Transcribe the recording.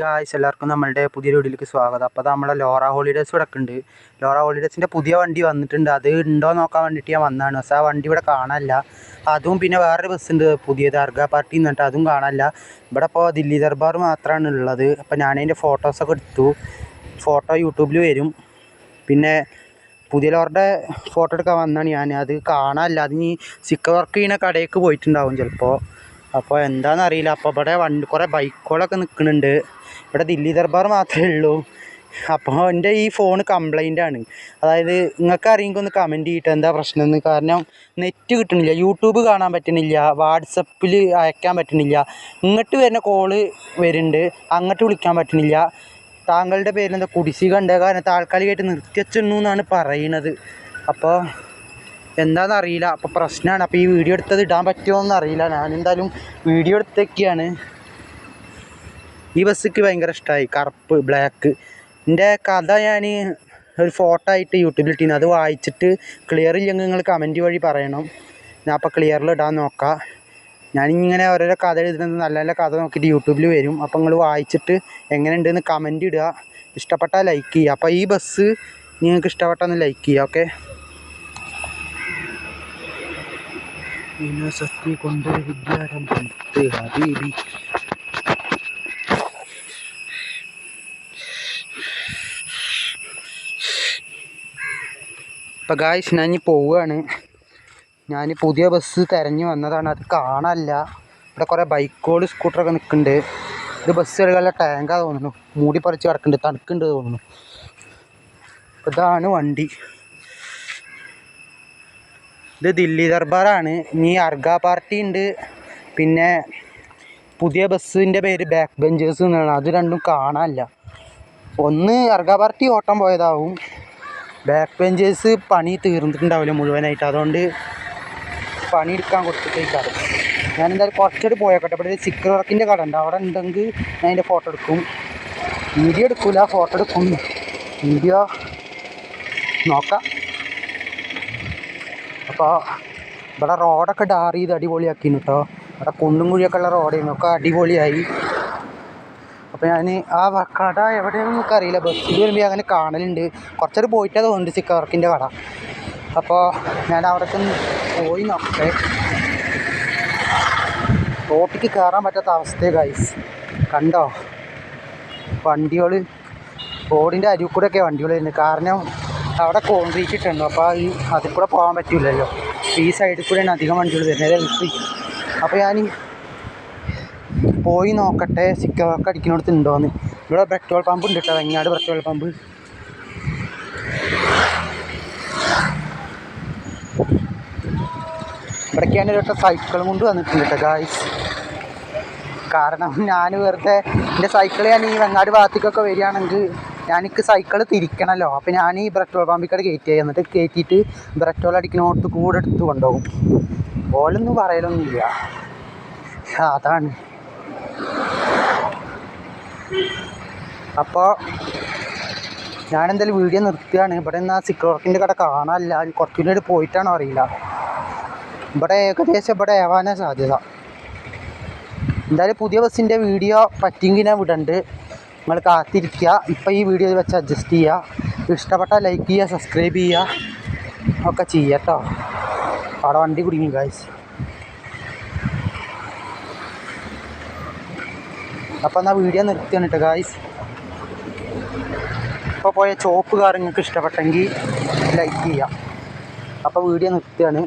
Guys എല്ലാവർക്കും നമ്മളുടെ പുതിയ വീഡിയോയിലേക്ക് സ്വാഗതം. അപ്പോൾ നമ്മുടെ ലോറ ഹോളിഡേസ് ഇവിടെ ഉണ്ട്. ലോറ ഹോളിഡേസിന്റെ പുതിയ വണ്ടി വന്നിട്ടുണ്ട്. അത് ഉണ്ടോ നോക്കാൻ വേണ്ടിയിട്ട് ഞാൻ വന്നതാണ്. പക്ഷേ ആ വണ്ടി ഇവിടെ കാണാനില്ല. അതും പിന്നെ വേറൊരു ബസ് ഉണ്ട്. പുതിയ ദർഗ പാർട്ടി എന്നിട്ട് അതും കാണാനില്ല. ഇവിടെ ഇപ്പോൾ ദില്ലി ദർബാർ മാത്രമാണ് ഉള്ളത്. അപ്പോൾ ഞാനതിന്റെ ഫോട്ടോസൊക്കെ എടുത്തു. ഫോട്ടോ യൂട്യൂബിൽ വരും. പിന്നെ പുതിയ ലോറിന്റെ ഫോട്ടോ എടുക്കാൻ വന്നാണ് ഞാൻ അത് കാണാനില്ല. അത് ഇനി സിക്ക വർക്ക് ചെയ്യുന്ന കടയിലേക്ക് പോയിട്ടുണ്ടാവും ചിലപ്പോൾ അപ്പോൾ എന്താണെന്നറിയില്ല അപ്പോൾ ഇവിടെ വണ്ടി കുറേ ബൈക്കുകളൊക്കെ നിൽക്കുന്നുണ്ട് ഇവിടെ ദില്ലി ദർബാർ മാത്രമേ ഉള്ളൂ. അപ്പോൾ എന്റെ ഈ ഫോൺ കംപ്ലൈന്റ് ആണ്. അതായത് നിങ്ങൾക്ക് അറിയെങ്കിൽ ഒന്ന് കമന്റ് ചെയ്തിട്ട് എന്താ പ്രശ്നം എന്ന്. കാരണം നെറ്റ് കിട്ടണില്ല. യൂട്യൂബ് കാണാൻ പറ്റണില്ല. വാട്സപ്പിൽ അയക്കാൻ പറ്റണില്ല. ഇങ്ങോട്ട് വരുന്ന കോൾ വരുന്നുണ്ട്. അങ്ങോട്ട് വിളിക്കാൻ പറ്റണില്ല. താങ്കളുടെ പേരിൽ എന്താ കുടിശ്ശിക ഉണ്ട് കാരണം താൽക്കാലികമായിട്ട് നിർത്തിവെച്ചിരുന്നു എന്നാണ് പറയണത്. അപ്പോൾ എന്താണെന്ന് അറിയില്ല അപ്പോൾ പ്രശ്നമാണ് അപ്പോൾ ഈ വീഡിയോ എടുത്തത് ഇടാൻ പറ്റുമോ എന്ന് അറിയില്ല ഞാൻ എന്തായാലും വീഡിയോ എടുത്തേക്കാണ് ഈ ബസ്സിക്ക് ഭയങ്കര ഇഷ്ടമായി കറുപ്പ് ബ്ലാക്ക് എന്റെ കഥ ഞാൻ ഒരു ഫോട്ടോ ആയിട്ട് യൂട്യൂബിൽ ഇട്ടിന്. അത് വായിച്ചിട്ട് ക്ലിയർ ഇല്ലെങ്കിൽ നിങ്ങൾ കമന്റ് വഴി പറയണം. ഞാൻ അപ്പോൾ ക്ലിയറിൽ ഇടാൻ നോക്കാം. ഞാനിങ്ങനെ ഓരോരോ കഥ എഴുതുന്നത് നല്ല നല്ല കഥ നോക്കിയിട്ട് യൂട്യൂബിൽ വരും. അപ്പോൾ നിങ്ങൾ വായിച്ചിട്ട് എങ്ങനെയുണ്ടെന്ന് കമന്റ് ഇടുക. ഇഷ്ടപ്പെട്ടാൽ ലൈക്ക് ചെയ്യുക. അപ്പോൾ ഈ ബസ് നിങ്ങൾക്ക് ഇഷ്ടപ്പെട്ടാൽ ലൈക്ക് ചെയ്യുക ഓക്കെ വിനോസത്തി കൊണ്ട് വിദ്യാരംഭം ഹബീബി ഇപ്പം ഗായ്സ് ഞാൻ പോവുകയാണ് ഞാൻ പുതിയ ബസ് തിരഞ്ഞു വന്നതാണ്. അത് കാണാനല്ല. ഇവിടെ കുറേ ബൈക്കുകൾ സ്കൂട്ടറൊക്കെ നിൽക്കുന്നുണ്ട്. ഇത് ബസ് എടുക്കാനുള്ള ടാങ്കാ തോന്നുന്നു. മൂടി പറിച്ച് കിടക്കുന്നുണ്ട്. തണുക്കുന്നുണ്ട് തോന്നുന്നു. ഇതാണ് വണ്ടി. ഇത് ദില്ലി ദർബാറാണ്. ഇനി അർഗ പാർട്ടി ഉണ്ട്. പിന്നെ പുതിയ ബസ്സിന്റെ പേര് ബാക്ക് ബെഞ്ചേഴ്സ് എന്നാണ്. അത് രണ്ടും കാണാനില്ല. ഒന്ന് അർഗ പാർട്ടി ഓട്ടം പോയതാവും. ബാക്ക് ബെഞ്ചേഴ്സ് പണി തീർന്നിട്ടുണ്ടാവില്ല മുഴുവനായിട്ട്. അതുകൊണ്ട് പണി എടുക്കാൻ കൊടുത്തിട്ടേക്കാറ് ഞാൻ എന്തായാലും കുറച്ചുകൂടി പോയേക്കട്ടെ. ഇവിടെ ഒരു സിക്കർ വർക്കിന്റെ കട ഉണ്ട്. അവിടെ ഉണ്ടെങ്കിൽ ഞാൻ അതിന്റെ ഫോട്ടോ എടുക്കും. വീഡിയോ എടുക്കില്ല ഫോട്ടോ എടുക്കും. വീഡിയോ നോക്കാം. അപ്പോൾ ഇവിടെ റോഡൊക്കെ ഡാർ ചെയ്ത് അടിപൊളിയാക്കിന് കേട്ടോ ഇവിടെ കുണ്ടും കുഴിയൊക്കെ ഉള്ള റോഡായിരുന്നു ഒക്കെ അടിപൊളിയായി. അപ്പോൾ ഞാൻ ആ കട എവിടെയാണെന്ന് നമുക്ക് അറിയില്ല. ബസ്സിൽ വരുമ്പോൾ അങ്ങനെ കാണലുണ്ട്. കുറച്ചൊരു പോയിട്ടാ തോന്നുന്നുണ്ട് ചിക്കൻ വർക്കിന്റെ കട. അപ്പോൾ ഞാൻ അവിടേക്ക് പോയി നോക്കട്ടെ. റോട്ടിക്ക് കയറാൻ പറ്റാത്ത അവസ്ഥയെ ഗൈസ് കണ്ടോ? വണ്ടികൾ റോഡിന്റെ അരിക്കൂടെയൊക്കെ വണ്ടികൾ വരുന്നത്. കാരണം അവിടെ കോൺക്രീറ്റ് ഇട്ടുണ്ട് അപ്പോൾ ഈ അതിൽ കൂടെ പോകാൻ പറ്റില്ലല്ലോ ഈ സൈഡിൽ കൂടെയാണ് അധികം വണ്ടികൾ വരുന്നത്. എൽപി അപ്പോൾ ഞാൻ പോയി നോക്കട്ടെ. സിക്കവർക്ക് അടിക്കുന്നിടത്ത് ഉണ്ടോയെന്ന് ഇവിടെ പെട്രോൾ പമ്പ് ഉണ്ട് കേട്ടോ വെങ്ങാട് പെട്രോൾ പമ്പ് ഇവിടേക്ക് ഞാൻ ഒരു സൈക്കിളും കൊണ്ട് വന്നിട്ടുണ്ട് കേട്ടോ ഗായ്സ് കാരണം ഞാൻ വെറുതെ എന്റെ സൈക്കിൾ ഞാൻ ഈ വെങ്ങാട് ഭാഗത്തേക്കൊക്കെ വരികയാണെങ്കിൽ ഞാനിക്ക് സൈക്കിൾ തിരിക്കണമല്ലോ അപ്പോൾ ഞാൻ ഈ പെട്രോൾ പമ്പിക്കടെ കയറ്റി എന്നിട്ട് കയറ്റിയിട്ട് പെട്രോൾ അടിക്കണോട്ട് കൂടെ എടുത്ത് കൊണ്ടുപോകും. ഓലൊന്നും പറയലൊന്നുമില്ല. അതാണ്. അപ്പോൾ ഞാനെന്തായാലും വീഡിയോ നിർത്തുകയാണ്. ഇവിടെ നിന്ന് ആ സിക്കർ വർക്കിന്റെ കട കാണാനില്ല. പിന്നീട് പോയിട്ടാണോ അറിയില്ല. ഇവിടെ ഏകദേശം ഇവിടെ ആവാനാ സാധ്യത. എന്തായാലും പുതിയ ബസ്സിന്റെ വീഡിയോ പറ്റിയെങ്കിൽ ഞാൻ വിടണ്ട്. നിങ്ങൾ കാത്തിരിക്കുക. ഇപ്പോൾ ഈ വീഡിയോ വെച്ച് അഡ്ജസ്റ്റ് ചെയ്യുക. ഇഷ്ടപ്പെട്ട ലൈക്ക് ചെയ്യുക സബ്സ്ക്രൈബ് ചെയ്യുക. ഒക്കെ ചെയ്യുക കേട്ടോ അവിടെ വണ്ടി കുടുങ്ങി കാഴ്ച അപ്പോൾ എന്നാൽ വീഡിയോ നിർത്തിയാണ് കേട്ടോ ഗായ്സ് ഇപ്പോൾ പോയ ചോപ്പ് കാർ നിങ്ങൾക്ക് ഇഷ്ടപ്പെട്ടെങ്കിൽ ലൈക്ക് ചെയ്യാം അപ്പോൾ വീഡിയോ നിർത്തുകയാണ്